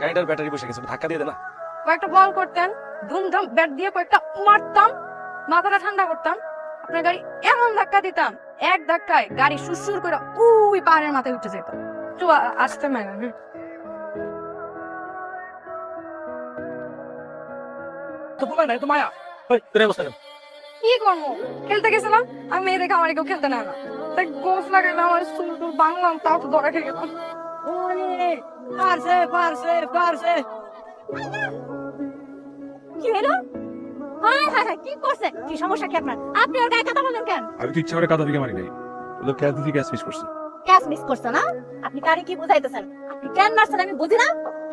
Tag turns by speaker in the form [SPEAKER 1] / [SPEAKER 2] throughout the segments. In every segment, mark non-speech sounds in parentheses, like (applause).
[SPEAKER 1] গাড়িটার ব্যাটারি বসে গেছে ধাক্কা দিয়ে দে না।
[SPEAKER 2] কয়েকটা বল করতেন ধুমধাম ব্যাট দিয়ে কয়েকটা মারতাম মাথাটা ঠান্ডা করতাম আপনার গাড়ি এমন ধাক্কা দিতাম এক ধাক্কায় গাড়ি সুরসুর করে উই পাহাড়ের মাথায় উঠে যেত। তো আসতে ম্যাডাম
[SPEAKER 1] তো বলাই নাই তো মায়া। ওই তোর এই
[SPEAKER 2] কি করব? খেলতে গেছিলাম আমি মেয়ে দেখে আমার কেউ খেলতে না না। তাই গোফ লাগাইলাম আমার টুল বাংলাম তাও তো ধরা খেয়ে গেলাম।
[SPEAKER 3] পারছে পারছে পারছে।
[SPEAKER 4] কি হলো? হায় হায় হায় কি করছে? কি সমস্যা কি আপনার? আপনি ওর গায়ে কথা বলেন কেন?
[SPEAKER 1] আমি তো ইচ্ছা করে কাদা মারি নাই। ওদের ক্যাচ মিস করছি।
[SPEAKER 4] ক্যাশ মিস করছে না? আপনি কারে কি বুঝাইতেছেন? আপনি কেন মারছেন আমি বুঝি না?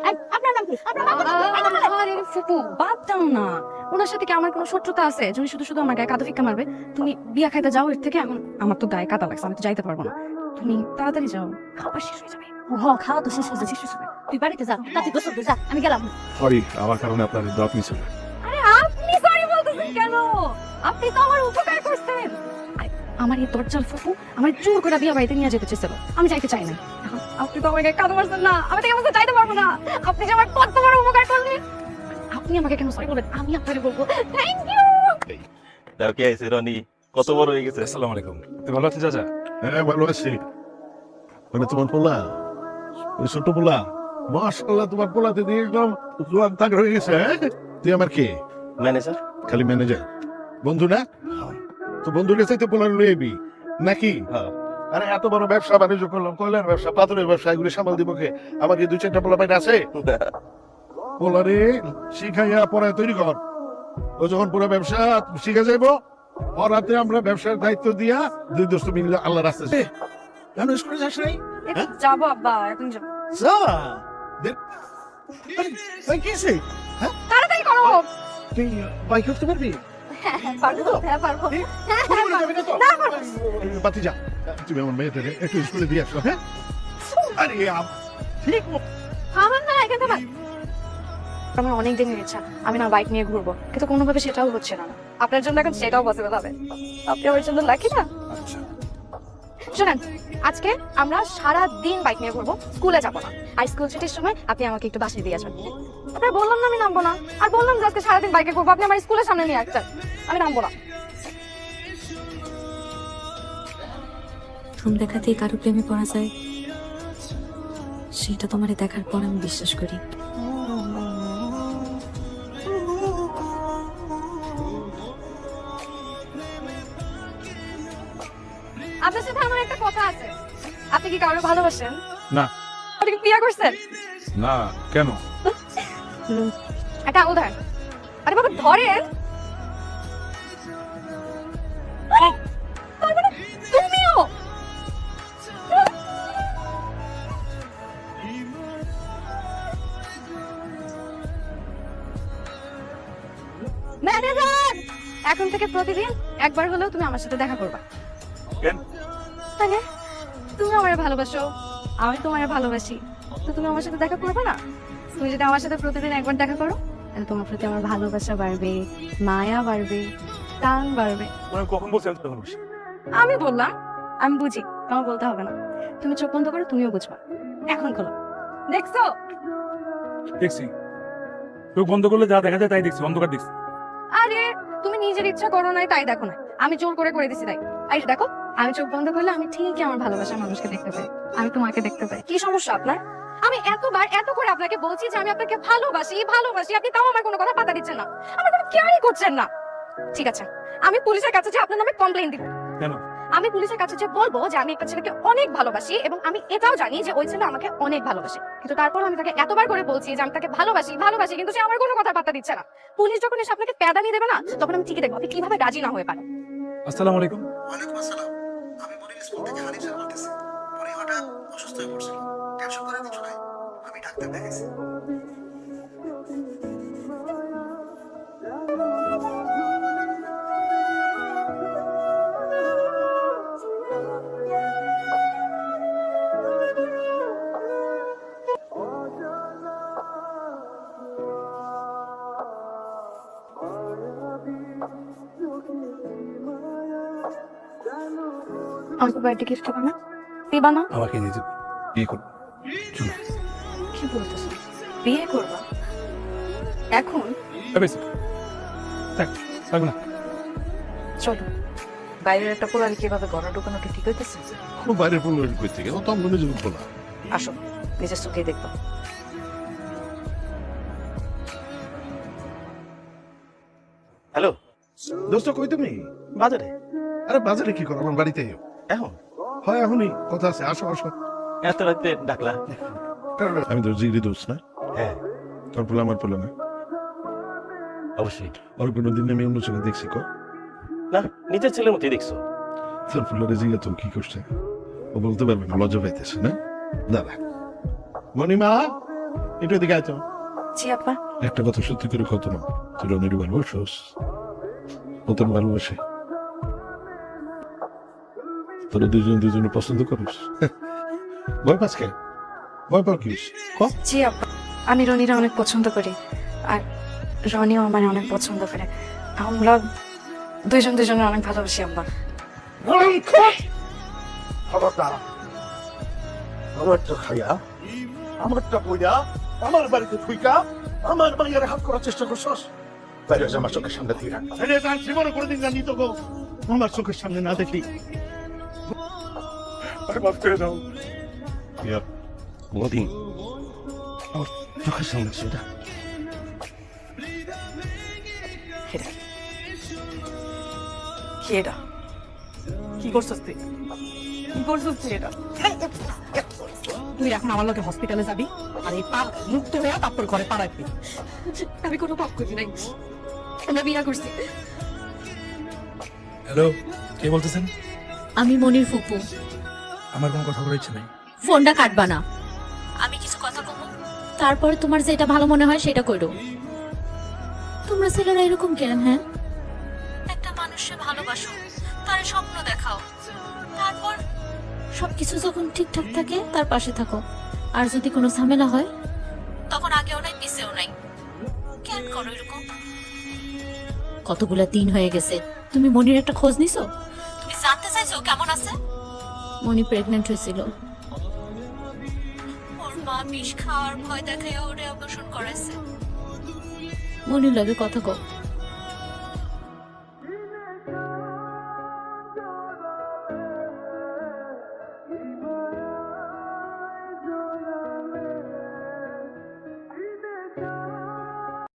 [SPEAKER 4] এই, আপনার নাম কি? আপনার নাম কি? এই, নাম বলেন।
[SPEAKER 2] আরে ফুপু বাদ দাও না। ওনার সাথে কি আমার কোনো শত্রুতা আছে? তুমি শুধু শুধু আমার গায়ে কাদা ফিক্কা মারবে? তুমি বিয়া খাইতে যাও এর থেকে এখন আমার তো গায়ে কাদা লাগছে আমি তো যাইতে পারব না। তুমি তাড়াতাড়ি যাও খাবার শেষ হয়ে যাবে।
[SPEAKER 4] ও খাওয়া তো শেষ হয়েছে শেষ হয়েছে তুই বাড়িতে যা তাতে গোসল করে যা আমি গেলাম
[SPEAKER 1] সরি আমার কারণে আপনার দাঁত মিস
[SPEAKER 2] আরে আপনি সরি বলতেছেন কেন? আপনি তো আমার উপকার করছেন। আমার এই দরজাল ফুফু আমার জোর করে বিয়া বাড়িতে নিয়ে যেতে চেয়েছিল। আমি যাইতে চাই না আপনি তো আমার গায়ে কাদা মারছেন না। আমি থেকে আমাকে যাইতে পারব না। আপনি যে আমার কত বড় উপকার করলেন। আপনি আমাকে কেন সরি বলেন? আমি আপনাকে বলব। থ্যাংক ইউ
[SPEAKER 5] দাও কে আইছে রনি? কত বড় হয়ে গেছে?
[SPEAKER 1] আসসালামু আলাইকুম। তুই ভালো আছিস চাচা?
[SPEAKER 6] হ্যাঁ ভালো আছি। মানে তোমার পোলা ওই ছোট পোলা। মাশাল্লাহ তোমার পোলাতে দিয়ে একদম জোয়ান তাক হয়ে গেছে হ্যাঁ? তুই আমার কে?
[SPEAKER 5] ম্যানেজার
[SPEAKER 6] খালি ম্যানেজার বন্ধু না? তো কাছে তো পোলার লয়ে এবি নাকি?
[SPEAKER 5] হ্যাঁ।
[SPEAKER 6] আরে এত বড় ব্যবসা বাণিজ্য করলাম কয়লার ব্যবসা পাথরের ব্যবসা এগুলি সামাল দিব কে? দুই চারটা পোলা পাইন আছে? পোলারে শিখাইয়া পড়ায় তৈরি কর। ও যখন পুরো ব্যবসা শিখে যাইব ওর হাতে আমরা ব্যবসার দায়িত্ব দিয়া দুই দোস্ত মিলে আল্লাহ রাস্তা কেন স্কুলে যাস নাই
[SPEAKER 2] যাব আব্বা এখন যাব
[SPEAKER 6] যা ভাই, কি?
[SPEAKER 2] তাড়াতাড়ি করো।
[SPEAKER 6] তুই বাইক পারবি?
[SPEAKER 2] হ্যাঁ হ্যাঁ, হ্যাঁ।
[SPEAKER 6] বাতি তুমি আমার মেয়েদের একটু স্কুলে দিয়ে আসো হ্যাঁ? আরে ঠিক।
[SPEAKER 2] আমার না এখানে আমার অনেক দিনের ইচ্ছা আমি না বাইক নিয়ে ঘুরবো কিন্তু কোনোভাবে সেটাও হচ্ছে না। আপনার জন্য এখন সেটাও পসিবল হবে। আপনি আমার জন্য লাকি না? শোনেন, আজকে আমরা সারা দিন বাইক নিয়ে ঘুরবো স্কুলে যাব না। আর স্কুল ছুটির সময় আপনি আমাকে একটু বাসে দিয়ে আসবেন আপনার বললাম না আমি নামবো না। আর বললাম যে আজকে সারাদিন বাইকে ঘুরবো, আপনি আমার স্কুলের সামনে নিয়ে আসছেন। আমি নামবো না।
[SPEAKER 7] প্রথম দেখাতেই কারও প্রেমে পড়া যায়, সেটা তোমারে দেখার পর আমি বিশ্বাস করি।
[SPEAKER 2] আপনার সাথে আমার একটা কথা আছে। আপনি কি ভালোবাসেন?
[SPEAKER 1] না।
[SPEAKER 2] আপনি কি বিয়ে করছেন?
[SPEAKER 1] না কেন?
[SPEAKER 2] একটা আরে বাবা ধরেন। মানে তুমিও। ম্যানেজার! এখন থেকে প্রতিদিন একবার হলেও তুমি আমার সাথে দেখা করবা? তাহলে তুমি আমায় ভালোবাসো আমি তোমায় ভালোবাসি। তো তুমি আমার সাথে দেখা করবে না? তুমি যদি আমার সাথে প্রতিদিন একবার দেখা করো তাহলে তোমার প্রতি আমার ভালোবাসা বাড়বে মায়া বাড়বে টান বাড়বে।
[SPEAKER 1] কখন বলছি আমি
[SPEAKER 2] বললাম আমি বুঝি তোমার বলতে হবে না। তুমি চোখ বন্ধ করো তুমিও বুঝবা। এখন খোলো দেখছ?
[SPEAKER 1] দেখছি। চোখ বন্ধ করলে যা দেখা যায় তাই দেখছি অন্ধকার দেখছি।
[SPEAKER 2] আরে তুমি নিজের ইচ্ছা করো নাই তাই দেখো না আমি জোর করে করে দিছি তাই। যে দেখো আমি চোখ বন্ধ করলে আমি ঠিকই আমার ভালোবাসার মানুষকে দেখতে পাই। আমি তোমাকে দেখতে পাই। কি সমস্যা আপনার? আমি এতবার এত করে আপনাকে বলছি যে আমি আপনাকে ভালোবাসি ভালোবাসি আপনি তাও আমার কোনো কথা পাতা দিচ্ছেন না। আমার কোনো কেয়ারই করছেন না। ঠিক আছে আমি পুলিশের কাছে যে আপনার নামে কমপ্লেইন দিব।
[SPEAKER 1] কেন?
[SPEAKER 2] আমি পুলিশের কাছে যে বলব যে আমি একটা ছেলেকে অনেক ভালোবাসি এবং আমি এটাও জানি যে ওই ছেলে আমাকে অনেক ভালোবাসে। কিন্তু তারপর আমি তাকে এতবার করে বলছি যে আমি তাকে ভালোবাসি ভালোবাসি কিন্তু সে আমার কোনো কথা পাত্তা দিচ্ছে না। পুলিশ যখন এসে আপনাকে প্যাদানি দেবে না তখন আমি ঠিকই দেখব। আপনি কীভাবে রাজি না হয়ে পারেন?
[SPEAKER 1] আসসালামু আলাইকুম।
[SPEAKER 8] ওয়ালাইকুম আসসালাম।
[SPEAKER 2] আমাকে বাড়িতে গিফট দেবে না দিবা না?
[SPEAKER 1] আমাকে নিয়ে যাবে বিয়ে করব।
[SPEAKER 2] কি বলতেছো? বিয়ে করবা? এখন?
[SPEAKER 1] বেশি। থাক না।
[SPEAKER 9] চলো। বাইরের একটা পোলারে কীভাবে ঘরে ঢুকানোটা ঠিক হইতেছে?
[SPEAKER 6] কোনো বাইরে পড়ল কই থেকে ও তো মনে যাবে বলা
[SPEAKER 9] আসো নিজের চোখেই দেখবা
[SPEAKER 5] হ্যালো
[SPEAKER 6] দোস্ত কই তুমি?
[SPEAKER 5] বাজারে?
[SPEAKER 6] আরে বাজারে কি করো? আমার বাড়িতে
[SPEAKER 5] এখন?
[SPEAKER 6] হয় এখনই। কথা আছে আসো আসো।
[SPEAKER 5] এত রাতে ডাকলা?
[SPEAKER 6] আমি তো জিগরি দোস্ত না।
[SPEAKER 5] হ্যাঁ।
[SPEAKER 6] তোর পোলা আমার পোলা না।
[SPEAKER 5] অবশ্যই।
[SPEAKER 6] ওর কোনোদিন আমি অন্য চোখে দেখছি কো
[SPEAKER 5] না নিজের ছেলের মতোই দেখছ।
[SPEAKER 6] তোর পোলারে জিগে তো কি করছে? ও বলতে পারবে না লজ্জা পাইতেছে না? দাঁড়া। মণিমা একটু এদিকে আয় তো।
[SPEAKER 9] জি আপা।
[SPEAKER 6] একটা কথা সত্যি করে কত না তুই রনির ভালোবাসোস। ও তোর ভালোবাসে। তোরা দুজন দুজনে পছন্দ করিস? (laughs) ভয় পাস কে? ভয় পাও কি ক?
[SPEAKER 2] জি আপা। আমি রনিরা অনেক পছন্দ করি। আর রনিও আমার অনেক পছন্দ করে। আমরা দুইজন দুজনের অনেক ভালোবাসি আব্বা।
[SPEAKER 6] খবরদার আমারটা খাইয়া আমারটা বইয়া আমার বাড়িতে ফুইকা আমার মাইয়ারে হাত করার চেষ্টা করছস? বাইরে আমার চোখের সামনে দিয়ে রাখ। জীবনে কোনোদিন জানি তো গো আমার চোখের সামনে না দেখলি মাফ করে দাও
[SPEAKER 5] কোনদিন
[SPEAKER 6] আমার চোখের সামনে সেটা
[SPEAKER 9] কি এটা কি করছিস তুই কি করছিস তুই এটা
[SPEAKER 3] তুই এখন আমার লোকে হসপিটালে যাবি আর এই পাপ মুক্ত হয়ে তারপর ঘরে পা রাখবি
[SPEAKER 2] আমি কোনো পাপ করি নাই। আমরা বিয়া করছি।
[SPEAKER 1] হ্যালো কে বলতেছেন?
[SPEAKER 7] আমি মনির ফুপু।
[SPEAKER 1] আমার কোনো কথা বলার ইচ্ছে নেই।
[SPEAKER 7] ফোনটা কাটবা না। আমি কিছু কথা কমু? তারপরে তোমার যেটা ভালো মনে হয় সেটা করো তোমরা ছেলেরা এরকম কেন হ্যাঁ? একটা মানুষকে ভালোবাসো তার স্বপ্ন দেখাও। তারপর সবকিছু যখন ঠিকঠাক থাকে তার পাশে থাকো। আর যদি কোনো ঝামেলা হয়? তখন আগেও নাই পিছেও নাই। কেন করো এরকম? কতগুলা দিন হয়ে গেছে। তুমি মনির একটা খোঁজ নিছো? তুমি জানতে চাইছো কেমন আছে? মনি প্রেগনেন্ট হয়েছিল। ওর মা বিষ খাওয়ার ভয় দেখায় ওরে অপারেশন করাইছে। মনির লাগে কথা কও।